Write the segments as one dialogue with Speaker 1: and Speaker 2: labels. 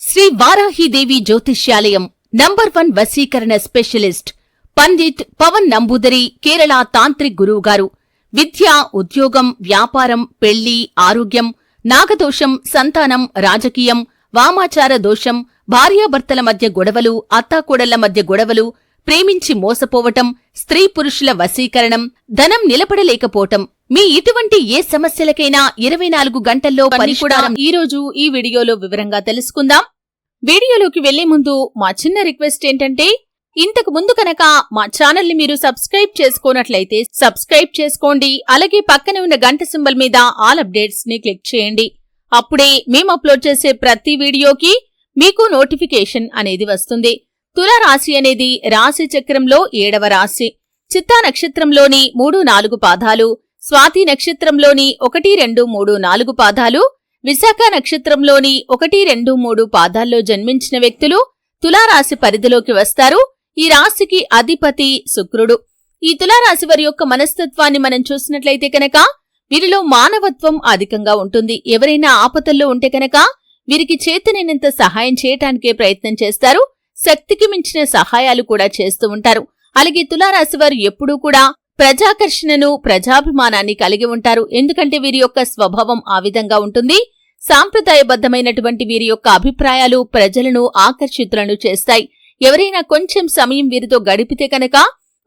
Speaker 1: శ్రీ వారాహిదేవి జ్యోతిష్యాలయం number one వశీకరణ specialist Pandit Pavan Namboodiri Kerala tantric గురువు గారు. విద్య ఉద్యోగం వ్యాపారం పెళ్ళి ఆరోగ్యం నాగదోషం సంతానం రాజకీయం వామాచార దోషం భార్యాభర్తల మధ్య గొడవలు అత్తాకోడళ్ళ మధ్య గొడవలు ప్రేమించి మోసపోవటం స్త్రీ పురుషుల వశీకరణం ధనం నిలబడలేకపోవటం మీ ఇటువంటి ఏ సమస్యలకైనా ఇరవై నాలుగు గంటల్లో పరిష్కారం ఈ రోజు ఈ వీడియోలో వివరంగా తెలుసుకుందాం. వీడియోలోకి వెళ్ళే ముందు మా చిన్న రిక్వెస్ట్ ఏంటంటే ఇంతకు ముందు కనుక మా ఛానల్ని మీరు సబ్స్క్రైబ్ చేసుకోనట్లయితే సబ్స్క్రైబ్ చేసుకోండి అలాగే పక్కనే ఉన్న గంట సింబల్ మీద ఆల్ అప్డేట్స్ని క్లిక్ చేయండి. అప్పుడే మేము అప్లోడ్ చేసే ప్రతి వీడియోకి మీకు నోటిఫికేషన్ అనేది వస్తుంది. తుల రాశి అనేది రాశి చక్రంలో ఏడవ రాశి. చిత్తా నక్షత్రంలోని మూడు నాలుగు పాదాలు. స్వాతి నక్షత్రంలోని ఒకటి రెండు మూడు నాలుగు పాదాలు విశాఖ నక్షత్రంలోని ఒకటి రెండు మూడు పాదాల్లో జన్మించిన వ్యక్తులు తులారాశి పరిధిలోకి వస్తారు. ఈ రాశికి అధిపతి శుక్రుడు. ఈ తులారాశి వారి యొక్క మనస్తత్వాన్ని మనం చూసినట్లయితే కనుక వీరిలో మానవత్వం అధికంగా ఉంటుంది. ఎవరైనా ఆపదల్లో ఉంటే కనుక వీరికి చేతనైనంత సహాయం చేయటానికే ప్రయత్నం చేస్తారు. శక్తికి మించిన సహాయాలు కూడా చేస్తూ ఉంటారు. అలాగే తులారాశి వారు ఎప్పుడూ కూడా ప్రజాకర్షణను ప్రజాభిమానాన్ని కలిగి ఉంటారు. ఎందుకంటే వీరి యొక్క స్వభావం ఆ విధంగా ఉంటుంది. సాంప్రదాయబద్ధమైనటువంటి వీరి యొక్క అభిప్రాయాలు ప్రజలను ఆకర్షితులను చేస్తాయి. ఎవరైనా కొంచెం సమయం వీరితో గడిపితే కనుక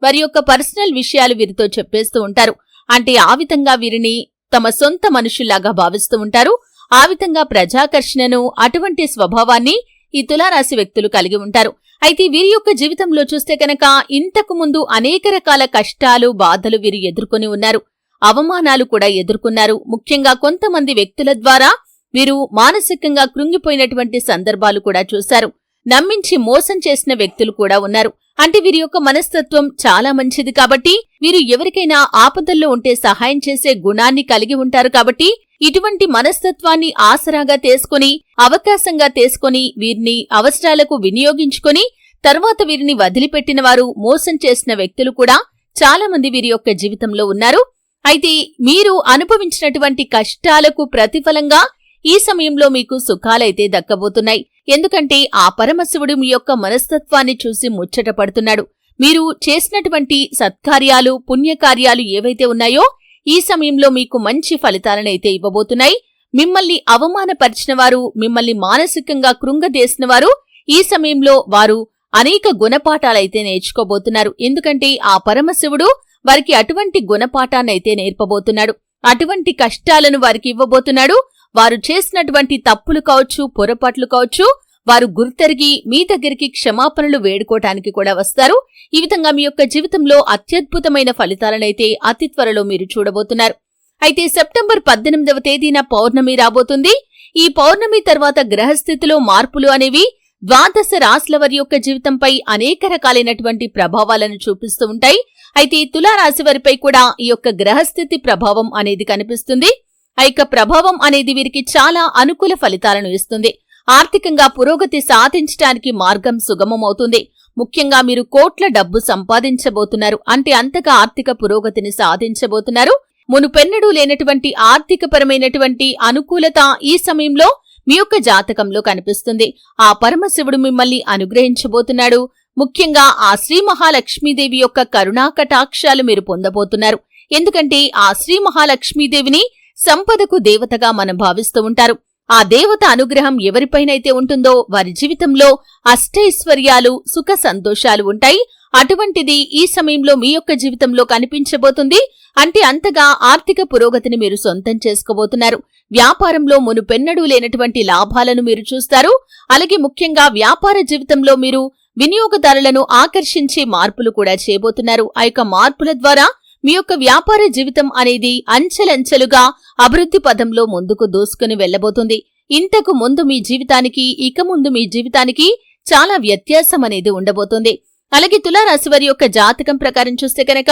Speaker 1: వారి యొక్క పర్సనల్ విషయాలు వీరితో చెప్పేస్తూ ఉంటారు. అంటే ఆ విధంగా వీరిని తమ సొంత మనుషుల్లాగా భావిస్తూ ఉంటారు. ఆ విధంగా ప్రజాకర్షణను అటువంటి స్వభావాన్ని ఈ తులారాశి వ్యక్తులు కలిగి ఉంటారు. అయితే వీరి యొక్క జీవితంలో చూస్తే కనుక ఇంతకు ముందు అనేక రకాల కష్టాలు బాధలు వీరు ఎదుర్కొని ఉన్నారు. అవమానాలు కూడా ఎదుర్కొన్నారు. ముఖ్యంగా కొంతమంది వ్యక్తుల ద్వారా వీరు మానసికంగా కృంగిపోయినటువంటి సందర్భాలు కూడా చూశారు. నమ్మించి మోసం చేసిన వ్యక్తులు కూడా ఉన్నారు. అంటే వీరి యొక్క మనస్తత్వం చాలా మంచిది కాబట్టి వీరు ఎవరికైనా ఆపదల్లో ఉంటే సహాయం చేసే గుణాన్ని కలిగి ఉంటారు కాబట్టి ఇటువంటి మనస్తత్వాన్ని ఆసరాగా తీసుకుని అవకాశంగా తీసుకుని వీరిని అవసరాలకు వినియోగించుకొని తర్వాత వీరిని వదిలిపెట్టిన వారు మోసం చేసిన వ్యక్తులు కూడా చాలామంది వీరి యొక్క జీవితంలో ఉన్నారు. అయితే మీరు అనుభవించినటువంటి కష్టాలకు ప్రతిఫలంగా ఈ సమయంలో మీకు సుఖాలైతే దక్కబోతున్నాయి. ఎందుకంటే ఆ పరమశివుడు మీ యొక్క మనస్తత్వాన్ని చూసి ముచ్చట పడుతున్నాడు. మీరు చేసినటువంటి సత్కార్యాలు పుణ్యకార్యాలు ఏవైతే ఉన్నాయో ఈ సమయంలో మీకు మంచి ఫలితాలనైతే ఇవ్వబోతున్నాయి. మిమ్మల్ని అవమానపరిచిన వారు మిమ్మల్ని మానసికంగా కృంగదేసిన వారు ఈ సమయంలో వారు అనేక గుణపాఠాలైతే నేర్చుకోబోతున్నారు. ఎందుకంటే ఆ పరమశివుడు వారికి అటువంటి గుణపాఠాన్నైతే నేర్పబోతున్నాడు. అటువంటి కష్టాలను వారికి ఇవ్వబోతున్నాడు. వారు చేసినటువంటి తప్పులు కావచ్చు పొరపాట్లు కావచ్చు వారు గుర్తెరిగి మీ దగ్గరికి క్షమాపణలు వేడుకోవటానికి కూడా వస్తారు. ఈ విధంగా మీ యొక్క జీవితంలో అత్యద్భుతమైన ఫలితాలనైతే అతి త్వరలో మీరు చూడబోతున్నారు. అయితే సెప్టెంబర్ పద్దెనిమిదవ తేదీన పౌర్ణమి రాబోతుంది. ఈ పౌర్ణమి తర్వాత గ్రహస్థితిలో మార్పులు అనేవి ద్వాదశ రాశుల వారి యొక్క జీవితంపై అనేక రకాలైనటువంటి ప్రభావాలను చూపిస్తూ ఉంటాయి. అయితే తులారాశి వారిపై కూడా ఈ యొక్క గ్రహస్థితి ప్రభావం అనేది కనిపిస్తుంది. ఆ యొక్క ప్రభావం అనేది వీరికి చాలా అనుకూల ఫలితాలను ఇస్తుంది. ఆర్థికంగా పురోగతి సాధించడానికి మార్గం సుగమమవుతుంది. ముఖ్యంగా మీరు కోట్ల డబ్బు సంపాదించబోతున్నారు. అంటే అంతగా ఆర్థిక పురోగతిని సాధించబోతున్నారు. మునుపెన్నడూ లేనటువంటి ఆర్థికపరమైనటువంటి అనుకూలత ఈ సమయంలో మీ యొక్క జాతకంలో కనిపిస్తుంది. ఆ పరమశివుడు మిమ్మల్ని అనుగ్రహించబోతున్నాడు. ముఖ్యంగా ఆ శ్రీ మహాలక్ష్మీదేవి యొక్క కరుణా కటాక్షాలు మీరు పొందబోతున్నారు. ఎందుకంటే ఆ శ్రీ మహాలక్ష్మీదేవిని సంపదకు దేవతగా మనం భావిస్తూ ఉంటారు. ఆ దేవత అనుగ్రహం ఎవరిపైనైతే ఉంటుందో వారి జీవితంలో అష్టైశ్వర్యాలు సుఖ సంతోషాలు ఉంటాయి. అటువంటిది ఈ సమయంలో మీ యొక్క జీవితంలో కనిపించబోతుంది. అంటే అంతగా ఆర్థిక పురోగతిని మీరు సొంతం చేసుకోబోతున్నారు. వ్యాపారంలో మునుపెన్నడూ లేనటువంటి లాభాలను మీరు చూస్తారు. అలాగే ముఖ్యంగా వ్యాపార జీవితంలో మీరు వినియోగదారులను ఆకర్షించే మార్పులు కూడా చేయబోతున్నారు. ఆ యొక్క మార్పుల ద్వారా మీ యొక్క వ్యాపార జీవితం అనేది అంచెలంచెలుగా అభివృద్ధి పదంలో ముందుకు దూసుకుని వెళ్ళబోతుంది ఇంతకు ముందు మీ జీవితానికి ఇక ముందు మీ జీవితానికి చాలా వ్యత్యాసం అనేది ఉండబోతుంది. అలాగే తులారాశి వారి యొక్క జాతకం ప్రకారం చూస్తే కనుక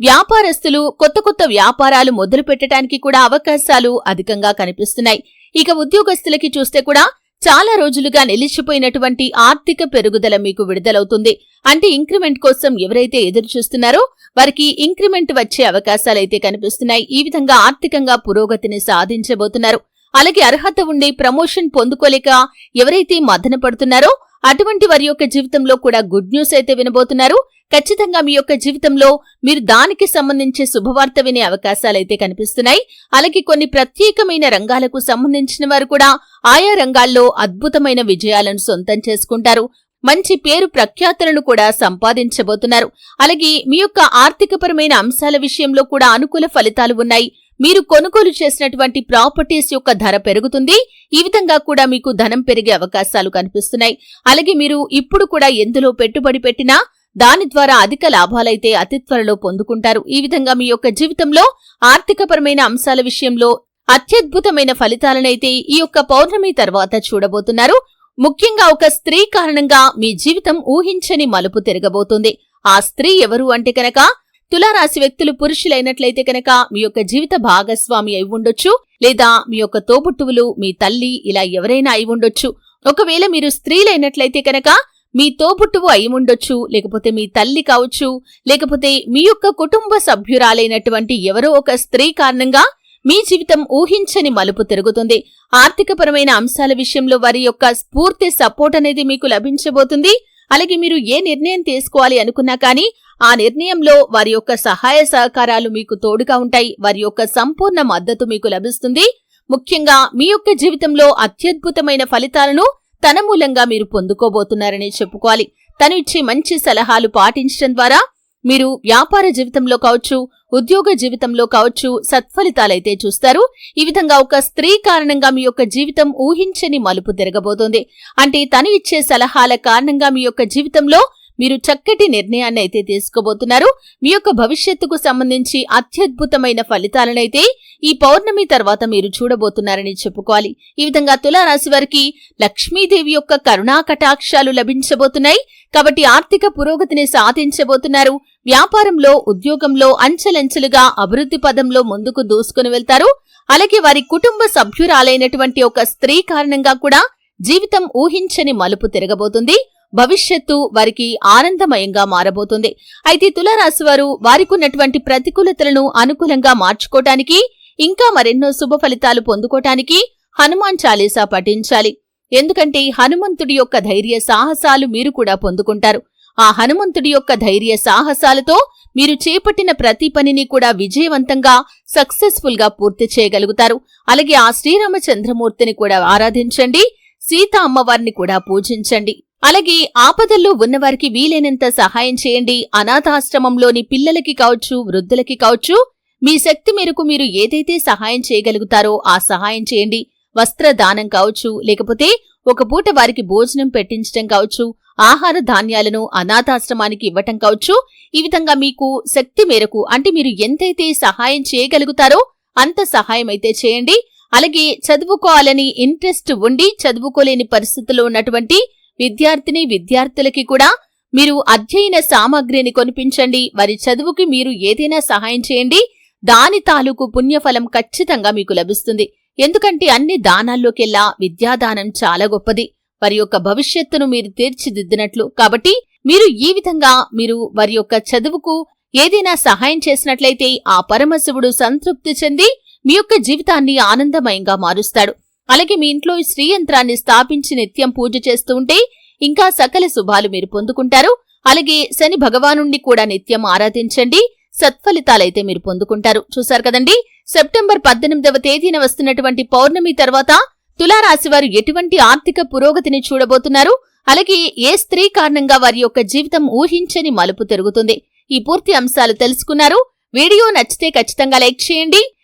Speaker 1: వ్యాపారస్తులు కొత్త కొత్త వ్యాపారాలు మొదలు పెట్టడానికి కూడా అవకాశాలు అధికంగా కనిపిస్తున్నాయి. ఇక ఉద్యోగస్తులకి చూస్తే కూడా చాలా రోజులుగా నిలిచిపోయినటువంటి ఆర్థిక పెరుగుదల మీకు విడుదలవుతుంది. అంటే ఇంక్రిమెంట్ కోసం ఎవరైతే ఎదురు చూస్తున్నారో వారికి ఇంక్రిమెంట్ వచ్చే అవకాశాలైతే కనిపిస్తున్నాయి. ఈ విధంగా ఆర్థికంగా పురోగతిని సాధించబోతున్నారు. అలాగే అర్హత ఉండి ప్రమోషన్ పొందుకోలేక ఎవరైతే మదన పడుతున్నారో అటువంటి వారి యొక్క జీవితంలో కూడా గుడ్ న్యూస్ అయితే వినబోతున్నారు. ఖచ్చితంగా మీ యొక్క జీవితంలో మీరు దానికి సంబంధించే శుభవార్త వినే అవకాశాలైతే కనిపిస్తున్నాయి. అలాగే కొన్ని ప్రత్యేకమైన రంగాలకు సంబంధించిన వారు కూడా ఆయా రంగాల్లో అద్భుతమైన విజయాలను సొంతం చేసుకుంటారు. మంచి పేరు ప్రఖ్యాతులను కూడా సంపాదించబోతున్నారు. అలాగే మీ యొక్క ఆర్థికపరమైన అంశాల విషయంలో కూడా అనుకూల ఫలితాలు ఉన్నాయి. మీరు కొనుగోలు చేసినటువంటి ప్రాపర్టీస్ యొక్క ధర పెరుగుతుంది. ఈ విధంగా కూడా మీకు ధనం పెరిగే అవకాశాలు కనిపిస్తున్నాయి. అలాగే మీరు ఇప్పుడు కూడా ఎందులో పెట్టుబడి పెట్టినా దాని ద్వారా అధిక లాభాలైతే అతి త్వరలో పొందుకుంటారు. ఈ విధంగా మీ యొక్క జీవితంలో ఆర్థికపరమైన అంశాల విషయంలో అత్యద్భుతమైన ఫలితాలనైతే ఈ యొక్క పౌర్ణమి తర్వాత చూడబోతున్నారు. ముఖ్యంగా ఒక స్త్రీ కారణంగా మీ జీవితం ఊహించని మలుపు తిరగబోతుంది. ఆ స్త్రీ ఎవరు అంటే కనుక తులారాశి వ్యక్తులు పురుషులైనట్లయితే కనుక మీ యొక్క జీవిత భాగస్వామి అయి ఉండొచ్చు లేదా మీ యొక్క తోబుట్టువులు మీ తల్లి ఇలా ఎవరైనా అయి ఉండొచ్చు. ఒకవేళ మీరు స్త్రీలైనట్లయితే కనుక మీ తోబుట్టువు అయి ఉండొచ్చు లేకపోతే మీ తల్లి కావచ్చు లేకపోతే మీ యొక్క కుటుంబ సభ్యురాలైనటువంటి ఎవరో ఒక స్త్రీ కారణంగా మీ జీవితం ఊహించని మలుపు తిరుగుతుంది. ఆర్థికపరమైన అంశాల విషయంలో వారి యొక్క స్ఫూర్తి సపోర్ట్ అనేది మీకు లభించబోతుంది. అలాగే మీరు ఏ నిర్ణయం తీసుకోవాలి అనుకున్నా కానీ ఆ నిర్ణయంలో వారి యొక్క సహాయ సహకారాలు మీకు తోడుగా ఉంటాయి వారి యొక్క సంపూర్ణ మద్దతు మీకు లభిస్తుంది. ముఖ్యంగా మీ యొక్క జీవితంలో అత్యద్భుతమైన ఫలితాలను తన మూలంగా మీరు పొందుకోబోతున్నారని చెప్పుకోవాలి. తను ఇచ్చే మంచి సలహాలు పాటించడం ద్వారా మీరు వ్యాపార జీవితంలో కావచ్చు ఉద్యోగ జీవితంలో కావచ్చు సత్ఫలితాలైతే చూస్తారు. ఈ విధంగా ఒక స్త్రీ కారణంగా మీ యొక్క జీవితం ఊహించని మలుపు తిరగబోతోంది. అంటే తను ఇచ్చే సలహాల కారణంగా మీ యొక్క జీవితంలో మీరు చక్కటి నిర్ణయాన్ని అయితే తీసుకోబోతున్నారు. మీ యొక్క భవిష్యత్తుకు సంబంధించి అత్యద్భుతమైన ఫలితాలనైతే ఈ పౌర్ణమి తర్వాత మీరు చూడబోతున్నారని చెప్పుకోవాలి. ఈ విధంగా తులారాశి వారికి లక్ష్మీదేవి యొక్క కరుణా కటాక్షాలు లభించబోతున్నాయి. కాబట్టి ఆర్థిక పురోగతిని సాధించబోతున్నారు. వ్యాపారంలో ఉద్యోగంలో అంచెలంచెలుగా అభివృద్ధి పదంలో ముందుకు దూసుకుని వెళ్తారు. అలాగే వారి కుటుంబ సభ్యురాలైనటువంటి ఒక స్త్రీ కారణంగా కూడా జీవితం ఊహించని మలుపు తిరగబోతుంది. భవిష్యత్తు వారికి ఆనందమయంగా మారబోతుంది. అయితే తులారాశి వారు వారికున్నటువంటి ప్రతికూలతలను అనుకూలంగా మార్చుకోటానికి ఇంకా మరెన్నో శుభ ఫలితాలు పొందుకోటానికి హనుమాన్ చాలీసా పఠించాలి. ఎందుకంటే హనుమంతుడి యొక్క ధైర్య సాహసాలు మీరు కూడా పొందుకుంటారు. ఆ హనుమంతుడి యొక్క ధైర్య సాహసాలతో మీరు చేపట్టిన ప్రతి పనిని కూడా విజయవంతంగా సక్సెస్ఫుల్గా పూర్తి చేయగలుగుతారు. అలాగే ఆ శ్రీరామచంద్రమూర్తిని కూడా ఆరాధించండి. సీత అమ్మవారిని కూడా పూజించండి. అలాగే ఆపదల్లో ఉన్నవారికి వీలైనంత సహాయం చేయండి. అనాథాశ్రమంలోని పిల్లలకి కావచ్చు వృద్ధులకి కావచ్చు మీ శక్తి మేరకు మీరు ఏదైతే సహాయం చేయగలుగుతారో ఆ సహాయం చేయండి. వస్త్రదానం కావచ్చు లేకపోతే ఒక పూట వారికి భోజనం పెట్టించటం కావచ్చు ఆహార ధాన్యాలను అనాథాశ్రమానికి ఇవ్వటం కావచ్చు. ఈ విధంగా మీకు శక్తి మేరకు అంటే మీరు ఎంతైతే సహాయం చేయగలుగుతారో అంత సహాయం అయితే చేయండి. అలాగే చదువుకోవాలని ఇంట్రెస్ట్ ఉండి చదువుకోలేని పరిస్థితుల్లో ఉన్నటువంటి విద్యార్థిని విద్యార్థులకి కూడా మీరు అధ్యయన సామాగ్రిని కొనిపించండి. వారి చదువుకి మీరు ఏదైనా సహాయం చేయండి. దాని తాలూకు పుణ్యఫలం ఖచ్చితంగా మీకు లభిస్తుంది. ఎందుకంటే అన్ని దానాల్లోకెల్లా విద్యాదానం చాలా గొప్పది. వారి యొక్క భవిష్యత్తును మీరు తీర్చిదిద్దినట్లు. కాబట్టి మీరు ఈ విధంగా మీరు వారి యొక్క చదువుకు ఏదైనా సహాయం చేసినట్లయితే ఆ పరమశివుడు సంతృప్తి చెంది మీ యొక్క జీవితాన్ని ఆనందమయంగా మారుస్తాడు. అలాగే మీ ఇంట్లో ఈ శ్రీయంత్రాన్ని స్థాపించి నిత్యం పూజ చేస్తూ ఉంటే ఇంకా సకల శుభాలు మీరు పొందుకుంటారు. అలాగే శని భగవానుణ్ణి కూడా నిత్యం ఆరాధించండి. సత్ఫలితాలైతే మీరు పొందుకుంటారు. చూశారు కదండి? సెప్టెంబర్ పద్దెనిమిదవ తేదీన వస్తున్నటువంటి పౌర్ణమి తర్వాత తులారాశివారు ఎటువంటి ఆర్థిక పురోగతిని చూడబోతున్నారు? అలాగే ఏ స్త్రీ కారణంగా వారి యొక్క జీవితం ఊహించని మలుపు తిరుగుతుంది? ఈ పూర్తి అంశాలు తెలుసుకున్నారు. వీడియో నచ్చితే ఖచ్చితంగా లైక్ చేయండి.